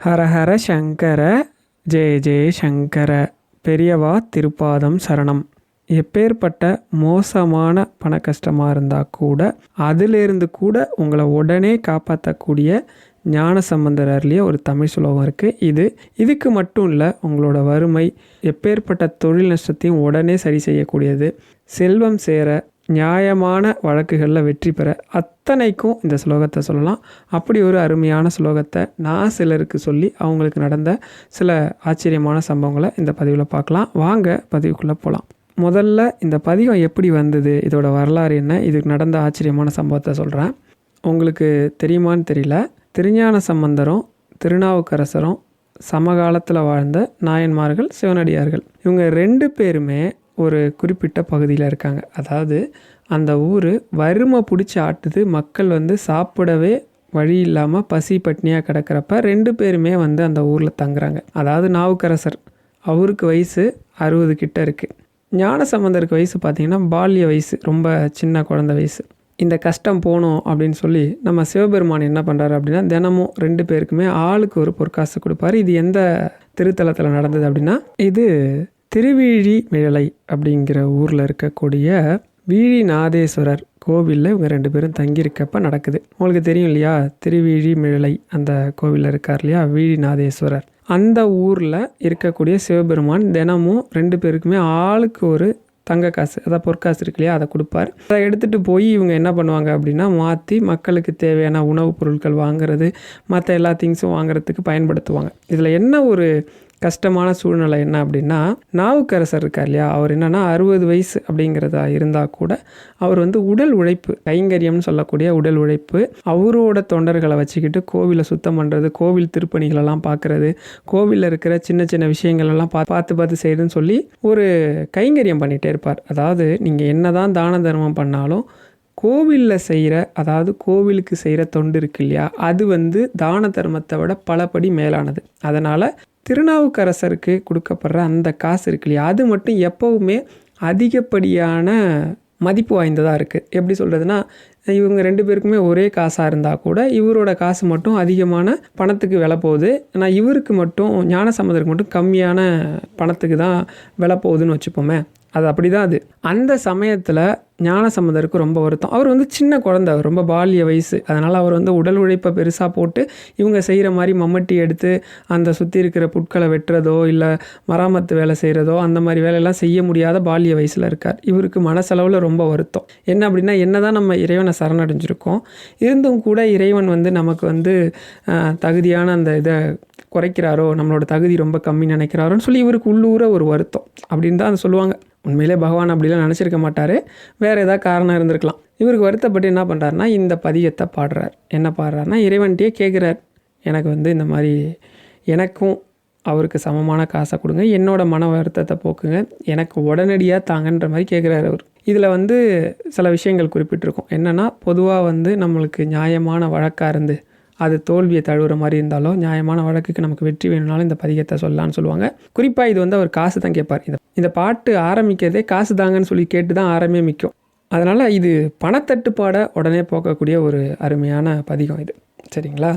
ஹரஹர சங்கர ஜெய ஜெய சங்கர. பெரியவா திருப்பாதம் சரணம். எப்பேற்பட்ட மோசமான பண கஷ்டமாக இருந்தால் கூட அதிலிருந்து கூட உங்களை உடனே காப்பாற்றக்கூடிய ஞான சம்பந்தர் அருளிய ஒரு தமிழ் சுலோகம் இருக்குது இது இதுக்கு மட்டும் இல்லை உங்களோட வறுமை எப்பேற்பட்ட தொழில் நஷ்டத்தையும் உடனே சரி செய்யக்கூடியது. செல்வம் சேர நியாயமான வழக்குகளில் வெற்றி பெற அத்தனைக்கும் இந்த ஸ்லோகத்தை சொல்லலாம். அப்படி ஒரு அருமையான ஸ்லோகத்தை நான் சிலருக்கு சொல்லி அவங்களுக்கு நடந்த சில ஆச்சரியமான சம்பவங்களை இந்த பதிவில் பார்க்கலாம். வாங்க பதிவுக்குள்ளே போகலாம் முதல்ல இந்த பதிவம் எப்படி வந்தது? இதோட வரலாறு என்ன? இதுக்கு நடந்த ஆச்சரியமான சம்பவத்தை சொல்கிறேன் உங்களுக்கு தெரியுமான்னு தெரியல. திருஞான சம்பந்தரும் திருநாவுக்கரசரும் சமகாலத்தில் வாழ்ந்த நாயன்மார்கள் சிவனடியார்கள். இவங்க ரெண்டு பேருமே ஒரு குறிப்பிட்ட பகுதியில் இருக்காங்க. அதாவது அந்த ஊர் வறுமை பிடிச்சி ஆட்டுது. மக்கள் வந்து சாப்பிடவே வழி இல்லாமல் பசி பட்னியாக கிடக்கிறப்ப ரெண்டு பேருமே வந்து அந்த ஊரில் தங்குறாங்க. அதாவது நாவுக்கரசர். அவருக்கு வயசு அறுபது கிட்ட இருக்குது ஞான சம்பந்தருக்கு வயசு பார்த்திங்கன்னா பால்ய வயசு ரொம்ப சின்ன குழந்த வயசு. இந்த கஷ்டம் போகணும் அப்படின்னு சொல்லி நம்ம சிவபெருமான் என்ன பண்ணுறாரு அப்படின்னா தினமும் ரெண்டு பேருக்குமே ஆளுக்கு ஒரு பொற்காசு கொடுப்பாரு. இது எந்த திருத்தலத்தில் நடந்தது அப்படின்னா இது திருவிழி மிழலை அப்படிங்கிற ஊரில் இருக்கக்கூடிய வீழிநாதேஸ்வரர் கோவிலில் இவங்க ரெண்டு பேரும் தங்கியிருக்கப்ப நடக்குது. உங்களுக்கு தெரியும் இல்லையா? திருவிழி மிழலை அந்த கோவிலில் இருக்கார் இல்லையா? வீழிநாதேஸ்வரர். அந்த ஊரில் இருக்கக்கூடிய சிவபெருமான் தினமும் ரெண்டு பேருக்குமே ஆளுக்கு ஒரு தங்க காசு அதாவது பொற்காசு இருக்கு இல்லையா? அதை கொடுப்பார். அதை எடுத்துகிட்டு போய் இவங்க என்ன பண்ணுவாங்க அப்படின்னா மாற்றி மக்களுக்கு தேவையான உணவுப் பொருட்கள் வாங்குறது மற்ற எல்லா திங்ஸும் வாங்குறதுக்கு பயன்படுத்துவாங்க. இதில் என்ன ஒரு கஷ்டமான சூழ்நிலை என்ன அப்படின்னா நாவுக்கரசர் இருக்கார் இல்லையா? அவர் என்னென்னா அறுபது வயசு அப்படிங்கிறதா இருந்தால் கூட அவர் வந்து உடல் உழைப்பு கைங்கரியம்னு சொல்லக்கூடிய உடல் உழைப்பு அவரோட தொண்டர்களை வச்சுக்கிட்டு கோவிலை சுத்தம் பண்ணுறது கோவில் திருப்பணிகளெல்லாம் பார்க்குறது கோவிலில் இருக்கிற சின்ன சின்ன விஷயங்களெல்லாம் பா பார்த்து பார்த்து செய்யுதுன்னு சொல்லி ஒரு கைங்கரியம் பண்ணிகிட்டே இருப்பார். அதாவது நீங்கள் என்ன தான் தான தர்மம் பண்ணாலும் கோவிலில் செய்கிற அதாவது கோவிலுக்கு செய்கிற தொண்டு இருக்கு இல்லையா? அது வந்து தான தர்மத்தை விட பலபடி மேலானது. அதனால் திருநாவுக்கரசருக்கு கொடுக்கப்படுற அந்த காசு இருக்கு இல்லையா? அது மட்டும் எப்போவுமே அதிகப்படியான மதிப்பு வாய்ந்ததாக இருக்குது எப்படி சொல்கிறதுனா இவங்க ரெண்டு பேருக்குமே ஒரே காசாக இருந்தால் கூட இவரோட காசு மட்டும் அதிகமான பணத்துக்கு விலை போகுது. ஆனால் இவருக்கு மட்டும் ஞானசம்பந்தருக்கு மட்டும் கம்மியான பணத்துக்கு தான் விலை போகுதுன்னு வச்சுப்போமே. அது அப்படி தான் அது. அந்த சமயத்தில் ஞானசம்மந்தருக்கு ரொம்ப வருத்தம். அவர் வந்து சின்ன குழந்த அவர் ரொம்ப பால்ய வயசு. அதனால் அவர் வந்து உடல் உழைப்பை பெருசாக போட்டு இவங்க செய்கிற மாதிரி மம்மட்டி எடுத்து அந்த சுற்றி இருக்கிற புட்களை வெட்டுறதோ இல்லை மராமத்து வேலை செய்கிறதோ அந்த மாதிரி வேலையெல்லாம் செய்ய முடியாத பால்ய வயசில் இருக்கார். இவருக்கு மனசளவில் ரொம்ப வருத்தம். என்ன அப்படின்னா என்ன தான் நம்ம இறைவனை சரணடைஞ்சிருக்கோம் இருந்தும் கூட இறைவன் வந்து நமக்கு வந்து தகுதியான அந்த இதை குறைக்கிறாரோ நம்மளோட தகுதி ரொம்ப கம்மி நினைக்கிறாரோன்னு சொல்லி இவருக்கு உள்ளூர ஒரு வருத்தம். அப்படின்னு தான் அதை சொல்லுவாங்க. உண்மையிலே பகவான் அப்படிலாம் நினச்சிருக்க மாட்டார். வேறு ஏதாவது காரணம் இருந்திருக்கலாம். இவருக்கு வருத்தப்பட்டு என்ன பண்ணுறாருனா இந்த பதியத்தை பாடுறார். என்ன பாடுறாருனா இறைவன்கிட்டயே கேட்குறார் எனக்கு வந்து இந்த மாதிரி எனக்கும் அவருக்கு சமமான காசை கொடுங்க என்னோடய மன வருத்தத்தை போக்குங்க எனக்கு உடனடியாக தாங்கன்ற மாதிரி கேட்குறாரு அவர். இதில் வந்து சில விஷயங்கள் குறிப்பிட்டிருக்கும். என்னென்னா பொதுவாக வந்து நம்மளுக்கு நியாயமான வழக்காக இருந்து அது தோல்வியை தழுவுற மாதிரி இருந்தாலும் நியாயமான வழக்குக்கு நமக்கு வெற்றி வேணும்னாலும் இந்த பதிகத்தை சொல்லலான்னு சொல்லுவாங்க. குறிப்பாக இது வந்து அவர் காசு தான் கேட்பார். இந்த இந்த பாட்டு ஆரம்பிக்கிறதே காசு தாங்கன்னு சொல்லி கேட்டு தான் ஆரம்பிக்கும் அதனால் இது பணத்தட்டுப்பாடை உடனே போக்கக்கூடிய ஒரு அருமையான பதிகம் இது. சரிங்களா?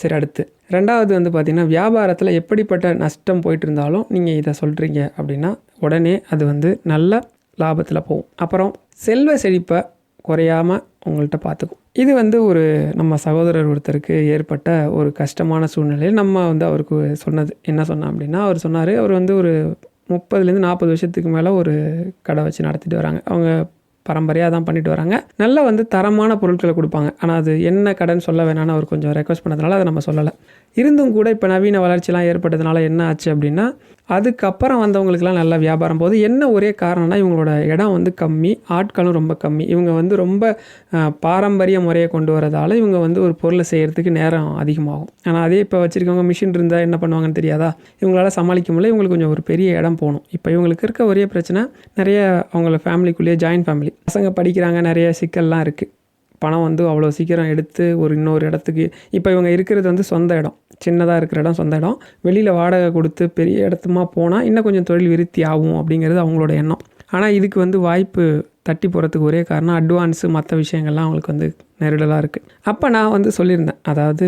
சரி அடுத்து. ரெண்டாவது வந்து பார்த்திங்கன்னா வியாபாரத்தில் எப்படிப்பட்ட நஷ்டம் போயிட்டு இருந்தாலும் நீங்கள் இதை சொல்கிறீங்க அப்படின்னா உடனே அது வந்து நல்ல லாபத்தில் போகும். அப்புறம் செல்வ செழிப்பை குறையாமல் உங்கள்கிட்ட பார்த்துக்கும் இது வந்து ஒரு நம்ம சகோதரர் ஒருத்தருக்கு ஏற்பட்ட ஒரு கஷ்டமான சூழ்நிலையில் நம்ம வந்து அவருக்கு சொன்னது. என்ன சொன்னோம் அப்படின்னா அவர் சொன்னார் அவர் வந்து ஒரு முப்பதுலேருந்து நாற்பது வருஷத்துக்கு மேலே ஒரு கடை வச்சு நடத்திட்டு வராங்க. அவங்க பரம்பரையாக தான் பண்ணிட்டு வராங்க. நல்லா வந்து தரமான பொருட்களை கொடுப்பாங்க. ஆனால் அது என்ன கடைன்னு சொல்ல வேணான்னு அவர் கொஞ்சம் ரெக்வஸ்ட் பண்ணதுனால அதை நம்ம சொல்லலை. இருந்தும் கூட இப்போ நவீன வளர்ச்சிலாம் ஏற்பட்டதுனால என்ன ஆச்சு அப்படின்னா அதுக்கப்புறம் வந்தவங்களுக்குலாம் நல்லா வியாபாரம். போகுது என்ன ஒரே காரணம்னா இவங்களோட இடம் வந்து கம்மி ஆட்களும் ரொம்ப கம்மி. இவங்க வந்து ரொம்ப பாரம்பரிய முறையை கொண்டு வரதால் இவங்க வந்து ஒரு பொருளை செய்கிறதுக்கு நேரம் அதிகமாகும். ஆனால் அதே இப்போ வச்சுருக்கவங்க மிஷின் இருந்தால் என்ன பண்ணுவாங்கன்னு தெரியாதா? இவங்களால் சமாளிக்க முடியல. இவங்களுக்கு கொஞ்சம் ஒரு பெரிய இடம் போகணும். இப்போ இவங்களுக்கு இருக்க ஒரே பிரச்சனை நிறைய அவங்கள ஃபேமிலிக்குள்ளேயே ஜாயின்ட் ஃபேமிலி பசங்க படிக்கிறாங்க நிறைய சிக்கல்லாம் இருக்குது பணம் வந்து அவ்வளோ சீக்கிரம் எடுத்து ஒரு இன்னொரு இடத்துக்கு இப்போ இவங்க இருக்கிறது வந்து சொந்த இடம். சின்னதாக இருக்கிற இடம் சொந்த இடம். வெளியில் வாடகை கொடுத்து பெரிய இடத்துமா போனால் இன்னும் கொஞ்சம் தொழில் விருத்தி ஆகும் அப்படிங்கிறது அவங்களோட எண்ணம். ஆனால் இதுக்கு வந்து வாய்ப்பு தட்டி போகிறதுக்கு ஒரே காரணம் அட்வான்ஸு மற்ற விஷயங்கள்லாம் அவங்களுக்கு வந்து நெருடலாக இருக்குது அப்போ நான் வந்து சொல்லியிருந்தேன். அதாவது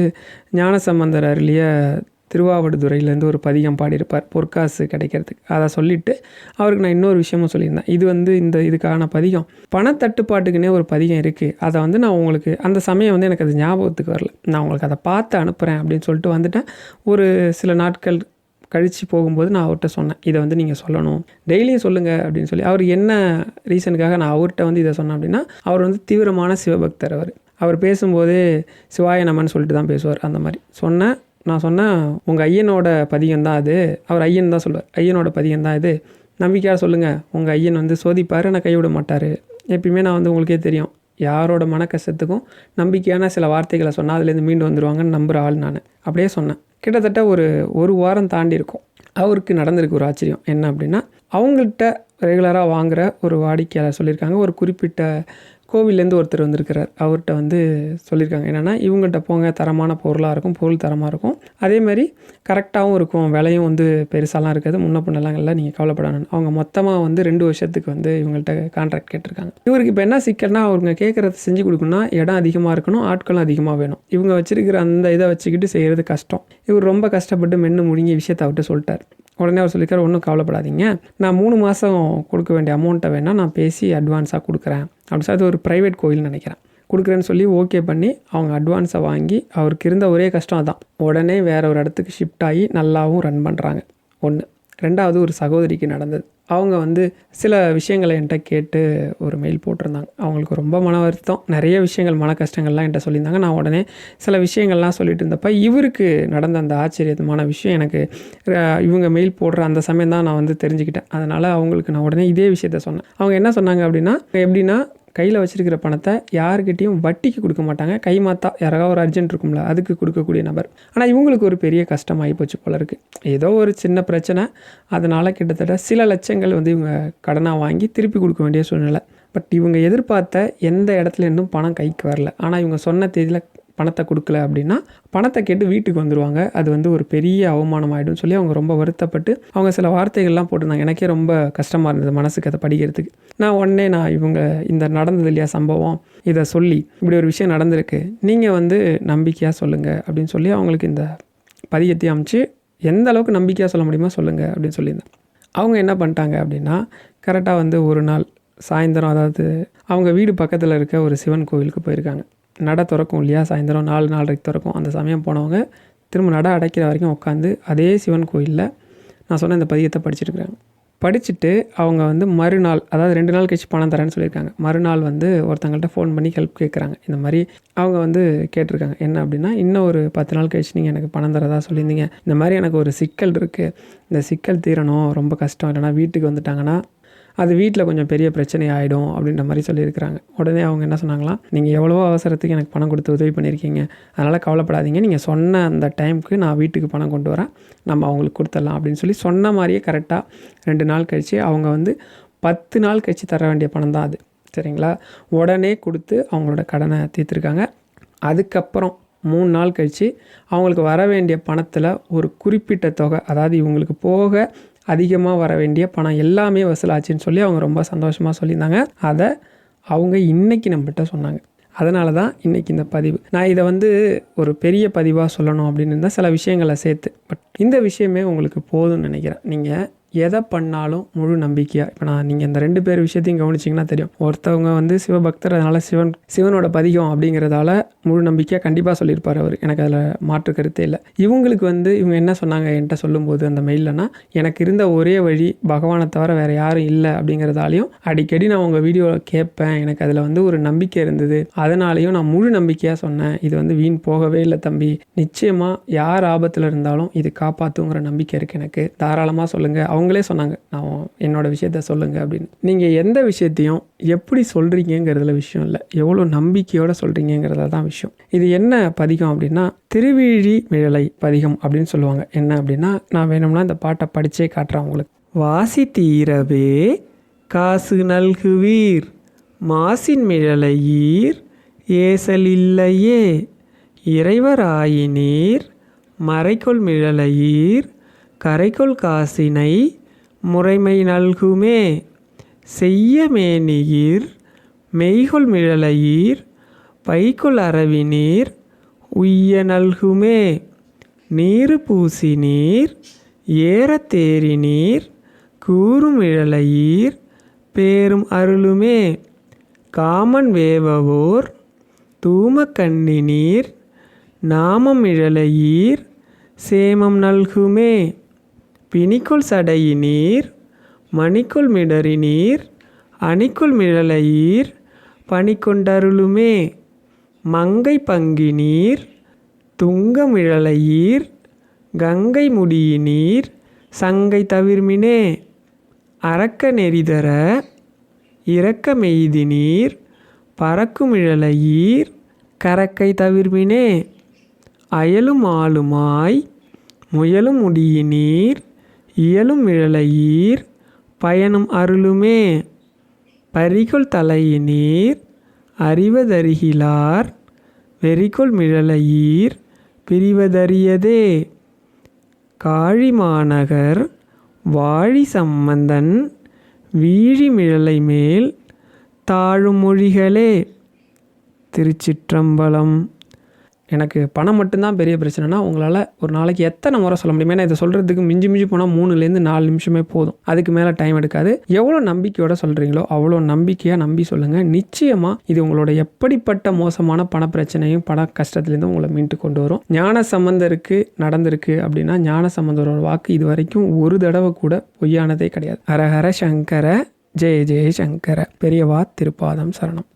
ஞானசம்பந்தர் அருளிய திருவாவடுதுறையிலேருந்து ஒரு பதிகம் பாடியிருப்பார். பொற்காசு கிடைக்கிறதுக்கு. அதை சொல்லிவிட்டு அவருக்கு நான் இன்னொரு விஷயமும் சொல்லியிருந்தேன். இது வந்து இந்த இதுக்கான பதிகம். பணத்தட்டுப்பாட்டுக்குன்னே ஒரு பதிகம் இருக்குது அதை வந்து நான் உங்களுக்கு அந்த சமயம் வந்து எனக்கு அது ஞாபகத்துக்கு வரல. நான் உங்களுக்கு அதை பார்த்து அனுப்புகிறேன் அப்படின்னு சொல்லிட்டு வந்துட்டேன். ஒரு சில நாட்கள் கழித்து போகும்போது நான் அவர்கிட்ட சொன்னேன். இதை வந்து நீங்கள் சொல்லணும். டெய்லியும் சொல்லுங்கள் அப்படின்னு சொல்லி. அவர் என்ன ரீசனுக்காக நான் அவர்கிட்ட வந்து இதை சொன்னேன் அப்படின்னா அவர் வந்து தீவிரமான சிவபக்தர் அவர். அவர் பேசும்போதே சிவாய நமன்னு சொல்லிட்டு தான் பேசுவார். அந்த மாதிரி சொன்னேன். நான் சொன்னேன் உங்கள் ஐயனோட பதிகம் தான் அது. அவர் ஐயன் தான் சொல்லுவார். ஐயனோட பதிகம் தான் இது. நம்பிக்கையாக சொல்லுங்கள் உங்கள் ஐயன் வந்து சோதிப்பார் என்னை கைவிட மாட்டார். எப்பயுமே நான் வந்து உங்களுக்கே தெரியும். யாரோட மன கஷ்டத்துக்கும் நம்பிக்கையான சில வார்த்தைகளை சொன்னால் அதுலேருந்து மீண்டு வந்துடுவாங்கன்னு நம்புகிற ஆள் நான். அப்படியே சொன்னேன். கிட்டத்தட்ட ஒரு ஒரு வாரம் தாண்டி இருக்கும். அவருக்கு நடந்திருக்கு ஒரு ஆச்சரியம். என்ன அப்படின்னா அவங்கள்ட்ட ரெகுலராக வாங்குகிற ஒரு வாடிக்கையாளர் சொல்லியிருக்காங்க. ஒரு குறிப்பிட்ட கோவிலேருந்து ஒருத்தர் வந்திருக்கிறார். அவர்கிட்ட வந்து சொல்லியிருக்காங்க. என்னென்னா இவங்கள்ட்ட போங்க தரமான பொருளாக இருக்கும் பொருள் தரமாக இருக்கும். அதே மாதிரி கரெக்டாகவும் இருக்கும் விலையும் வந்து பெருசாலாம் இருக்காது முன்ன பின்னெல்லாம் இல்லை நீங்கள் கவலைப்படணும் அவங்க மொத்தமாக வந்து ரெண்டு வருஷத்துக்கு வந்து இவங்கள்ட்ட கான்ட்ராக்ட் கேட்டிருக்காங்க. இவருக்கு இப்போ என்ன சிக்கல்னா அவங்க கேட்குறத செஞ்சு கொடுக்கணும்னா இடம் அதிகமாக இருக்கணும் ஆட்களும் அதிகமாக வேணும். இவங்க வச்சுருக்கிற அந்த இதை வச்சுக்கிட்டு செய்கிறது கஷ்டம். இவர் ரொம்ப கஷ்டப்பட்டு மென்று முடிங்கி விஷயத்தை அவர்கிட்ட சொல்லிட்டார். உடனே அவர் சொல்லியிருக்காரு ஒன்றும் கவலைப்படாதீங்க. நான் மூணு மாதம் கொடுக்க வேண்டிய அமௌண்ட்டை வேணால் நான் பேசி அட்வான்ஸாக கொடுக்குறேன். அப்படி சொல்லி அது ஒரு ப்ரைவேட் கோயில்னு நினைக்கிறேன். கொடுக்குறேன்னு சொல்லி ஓகே பண்ணி அவங்க அட்வான்ஸை வாங்கி அவருக்கு இருந்த ஒரே கஷ்டம் தான் உடனே வேற ஒரு இடத்துக்கு ஷிஃப்ட் ஆகி நல்லாவும் ரன் பண்ணுறாங்க ஒன்று ரெண்டாவது ஒரு சகோதரிக்கு நடந்தது. அவங்க வந்து சில விஷயங்களை என்கிட்ட கேட்டு ஒரு மெயில் போட்டிருந்தாங்க. அவங்களுக்கு ரொம்ப மன வருத்தம். நிறைய விஷயங்கள் மன கஷ்டங்கள்லாம் என்கிட்ட சொல்லியிருந்தாங்க. நான் உடனே சில விஷயங்கள்லாம் சொல்லிட்டு இருந்தப்ப இவருக்கு நடந்த அந்த ஆச்சரியமான விஷயம் எனக்கு இவங்க மெயில் போடுற அந்த சமயம் தான் நான் வந்து தெரிஞ்சுக்கிட்டேன். அதனால் அவங்களுக்கு நான் உடனே இதே விஷயத்த சொன்னேன். அவங்க என்ன சொன்னாங்க அப்படின்னா எப்படின்னா கையில் வச்சுருக்கிற பணத்தை யாருக்கிட்டேயும் வட்டிக்கு கொடுக்க மாட்டாங்க. கை மாத்தா யாராவது ஒரு அர்ஜென்ட் இருக்கும்ல அதுக்கு கொடுக்கக்கூடிய நபர். ஆனால் இவங்களுக்கு ஒரு பெரிய கஷ்டமாகி போச்சு போல இருக்குது ஏதோ ஒரு சின்ன பிரச்சனை. அதனால் கிட்டத்தட்ட சில லட்சங்கள் வந்து இவங்க கடனாக வாங்கி திருப்பி கொடுக்க வேண்டிய சூழ்நிலை. பட் இவங்க எதிர்பார்த்த எந்த இடத்துல இருந்தும் பணம் கைக்கு வரல. ஆனால் இவங்க சொன்ன தேதியில் பணத்தை கொடுக்கல அப்படின்னா பணத்தை கேட்டு வீட்டுக்கு வந்துடுவாங்க அது வந்து ஒரு பெரிய அவமானம் ஆகிடும் சொல்லி அவங்க ரொம்ப வருத்தப்பட்டு அவங்க சில வார்த்தைகள்லாம் போட்டிருந்தாங்க. எனக்கே ரொம்ப கஷ்டமாக இருந்தது மனசுக்கு அதை படிக்கிறதுக்கு. நான் உடனே நான் இவங்க இந்த நடந்தது இல்லையா சம்பவம் இதை சொல்லி இப்படி ஒரு விஷயம் நடந்திருக்கு நீங்கள் வந்து நம்பிக்கையாக சொல்லுங்கள் அப்படின்னு சொல்லி அவங்களுக்கு இந்த பதியத்தை அமைச்சு எந்த அளவுக்கு நம்பிக்கையாக சொல்ல முடியுமோ சொல்லுங்கள் அப்படின்னு சொல்லியிருந்தேன். அவங்க என்ன பண்ணிட்டாங்க அப்படின்னா கரெக்டாக வந்து ஒரு நாள் சாயந்தரம் அதாவது அவங்க வீடு பக்கத்தில் இருக்க ஒரு சிவன் கோவிலுக்கு போயிருக்காங்க. நடை திறக்கும் இல்லையா? சாயந்தரம் நாலு நாலரைக்கு திறக்கும். அந்த சமயம் போனவங்க திரும்ப நடை அடைக்கிற வரைக்கும் உட்காந்து அதே சிவன் கோயிலில் நான் சொன்ன இந்த பதியத்தை படிச்சுருக்குறாங்க. படிச்சுட்டு அவங்க வந்து மறுநாள் அதாவது ரெண்டு நாள் கழிச்சு பணம் தரேன்னு சொல்லியிருக்காங்க. மறுநாள் வந்து ஒருத்தங்கள்ட்ட ஃபோன் பண்ணி ஹெல்ப் கேட்குறாங்க இந்த மாதிரி அவங்க வந்து கேட்டிருக்காங்க. என்ன அப்படின்னா இன்னும் ஒரு பத்து நாள் கழிச்சு நீங்கள் எனக்கு பணம் தரதா சொல்லியிருந்தீங்க. இந்த மாதிரி எனக்கு ஒரு சிக்கல் இருக்குது இந்த சிக்கல் தீரணும். ரொம்ப கஷ்டம். இல்லைனா வீட்டுக்கு வந்துட்டாங்கன்னா அது வீட்டில் கொஞ்சம் பெரிய பிரச்சனை ஆகிடும் அப்படின்ற மாதிரி சொல்லியிருக்கிறாங்க. உடனே அவங்க என்ன சொன்னாங்களாம் நீங்கள் எவ்வளவோ அவசரத்துக்கு எனக்கு பணம் கொடுத்து உதவி பண்ணியிருக்கீங்க. அதனால் கவலைப்படாதீங்க. நீங்கள் சொன்ன அந்த டைமுக்கு நான் வீட்டுக்கு பணம் கொண்டு வரேன். நம்ம அவங்களுக்கு கொடுத்துடலாம். அப்படின்னு சொல்லி சொன்ன மாதிரியே கரெக்டாக ரெண்டு நாள் கழித்து அவங்க வந்து பத்து நாள் கழித்து தர வேண்டிய பணம் தான் அது. சரிங்களா? உடனே கொடுத்து அவங்களோட கடனை தீர்த்துருக்காங்க. அதுக்கப்புறம் மூணு நாள் கழித்து அவங்களுக்கு வர வேண்டிய பணத்தில் ஒரு குறிப்பிட்ட தொகை அதாவது இவங்களுக்கு போக அதிகமாக வர வேண்டிய பணம் எல்லாமே வசூலாச்சுன்னு சொல்லி அவங்க ரொம்ப சந்தோஷமாக சொல்லியிருந்தாங்க. அதை அவங்க இன்றைக்கி நம்மகிட்ட சொன்னாங்க. அதனால தான் இன்றைக்கி இந்த பதிவு. நான் இதை வந்து ஒரு பெரிய பதிவாக சொல்லணும் அப்படின்னு இருந்தால் சில விஷயங்களை சேர்த்து பட் இந்த விஷயமே உங்களுக்கு போதும்னு நினைக்கிறேன். நீங்கள் எதை பண்ணாலும் முழு நம்பிக்கையாக இப்போ நான் நீங்கள் இந்த ரெண்டு பேர் விஷயத்தையும் கவனிச்சிங்கன்னா தெரியும். ஒருத்தவங்க வந்து சிவபக்தர் அதனால் சிவன் சிவனோட பதிகம் அப்படிங்கிறதால முழு நம்பிக்கையாக கண்டிப்பாக சொல்லியிருப்பார் அவர். எனக்கு அதில் மாற்று கருத்தே இல்லை. இவங்களுக்கு வந்து இவங்க என்ன சொன்னாங்க என்கிட்ட சொல்லும்போது அந்த மெயிலனா எனக்கு இருந்த ஒரே வழி பகவானை தவிர வேறு யாரும் இல்லை அப்படிங்கிறதாலையும் அடிக்கடி நான் உங்கள் வீடியோவில் கேட்பேன். எனக்கு அதில் வந்து ஒரு நம்பிக்கை இருந்தது. அதனாலையும் நான் முழு நம்பிக்கையாக சொன்னேன். இது வந்து வீண் போகவே இல்லை தம்பி. நிச்சயமாக யார் ஆபத்தில் இருந்தாலும் இது காப்பாற்றுங்கிற நம்பிக்கை இருக்குது எனக்கு. தாராளமாக சொல்லுங்கள் அவங்களே சொன்னாங்க நான் என்னோட விஷயத்த சொல்லுங்கள் அப்படின்னு. நீங்கள் எந்த விஷயத்தையும் எப்படி சொல்கிறீங்கிறதுல விஷயம் இல்லை. எவ்வளோ நம்பிக்கையோடு சொல்கிறீங்கிறதுல தான் விஷயம். இது என்ன பதிகம் அப்படின்னா திருவிழி மிழலை பதிகம் அப்படின்னு சொல்லுவாங்க. என்ன அப்படின்னா நான் வேணும்னா இந்த பாட்டை படித்தே காட்டுறேன் உங்களுக்கு. வாசி தீரவே காசு நல்குவீர் மாசின் மிழலையீர் ஏசலில்லையே இறைவராயினீர் மறைக்கொள் மிழலையீர் கரைக்குள் காசினை முறைமை நல்குமே. செய்ய மேனியீர் மெய்கொள் மிழலையீர் பைக்குள் அரவி நீர் உய்ய நல்குமே. நீரு பூசி நீர் ஏறத் தேறி நீர் கூறும் இழலையீர் பேரும் அருளுமே. காமன் வேவவோர் தூமக்கண்ணி நீர் நாமம் இழலையீர் சேமம் நல்குமே. பிணிக்குள் சடையினீர் மணிக்குள் மிடறினீர் அணிக்குள் மிழலையீர் பணிக்கொண்டருளுமே மங்கை பங்கினீர் துங்கமிழலையீர் கங்கை முடியினீர் சங்கை தவிர்மினே அரக்க நெறிதர இரக்கமெய்தினீர் பறக்குமிழலையீர் கரக்கை தவிர்மினே அயலும் ஆளுமாய் முயலும் முடியினீர் இயலும் இழலையீர் பயனும் அருளுமே. பரிகொள் தலையினீர் அறிவதறிகிலார். வெறிகொள் மிழலையீர் பிரிவதறியதே. காழிமாநகர் வாழி சம்பந்தன் வீழி மிழலை மேல் தாழும் மொழிகளே. திருச்சிற்றம்பலம் எனக்கு பணம் மட்டும்தான் பெரிய பிரச்சனைனா உங்களால் ஒரு நாளைக்கு எத்தனை முறை சொல்ல முடியும்? ஏன்னா இதை சொல்கிறதுக்கு மிஞ்சி மிஞ்சி போனால் மூணுலேருந்து நாலு நிமிஷமே போதும். அதுக்கு மேலே டைம் எடுக்காது. எவ்வளோ நம்பிக்கையோட சொல்கிறீங்களோ அவ்வளோ நம்பிக்கையாக நம்பி சொல்லுங்கள் நிச்சயமாக இது உங்களோட எப்படிப்பட்ட மோசமான பண பிரச்சனையும் பண கஷ்டத்துலேருந்து உங்களை மீண்டு கொண்டு வரும். ஞான சம்பந்தருக்கு நடந்திருக்கு அப்படின்னா ஞான சம்பந்தரோட வாக்கு இது வரைக்கும் ஒரு தடவை கூட பொய்யானதே கிடையாது. ஹரஹர சங்கர ஜெய ஜெய சங்கர. பெரியவா திருப்பாதம் சரணம்.